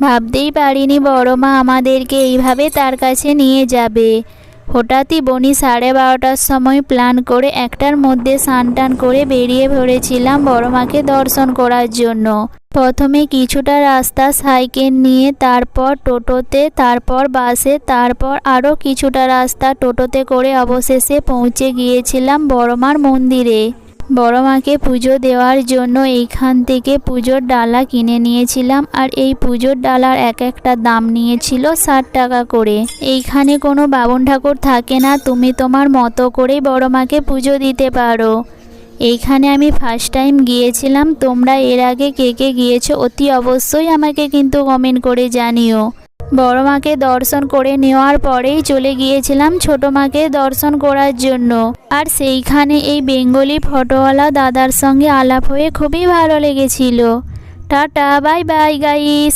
ভাবতেই পারিনি বড় মা আমাদেরকে এইভাবে তার কাছে নিয়ে যাবে। হঠাৎই বনি সাড়ে বারোটার সময় প্ল্যান করে একটার মধ্যে স্নান টান করে বেরিয়ে পড়েছিলাম বড় মাকে দর্শন করার জন্য। প্রথমে কিছুটা রাস্তা সাইকেল নিয়ে, তারপর টোটোতে, তারপর বাসে, তারপর আরও কিছুটা রাস্তা টোটোতে করে অবশেষে পৌঁছে গিয়েছিলাম বড়মার মন্দিরে। বড় মাকে পুজো দেওয়ার জন্য এইখান থেকে পুজোর ডালা কিনে নিয়েছিলাম আর এই পুজোর ডালার এক একটা দাম নিয়েছিল ষাট টাকা করে। এইখানে কোনো বাবন ঠাকুর থাকে না, তুমি তোমার মতো করেই বড় মাকে পুজো দিতে পারো। এইখানে আমি ফার্স্ট টাইম গিয়েছিলাম, তোমরা এর আগে কে কে গিয়েছো অতি অবশ্যই আমাকে কিন্তু কমেন্ট করে জানিও। বড় মাকে দর্শন করে নেওয়ার পরেই চলে গিয়েছিলাম ছোট মাকে দর্শন করার জন্য। আর সেইখানে এই বেঙ্গলি ফটোওয়ালা দাদার সঙ্গে আলাপ হয়ে খুবই ভালো লেগেছিল। Tata bye bye guys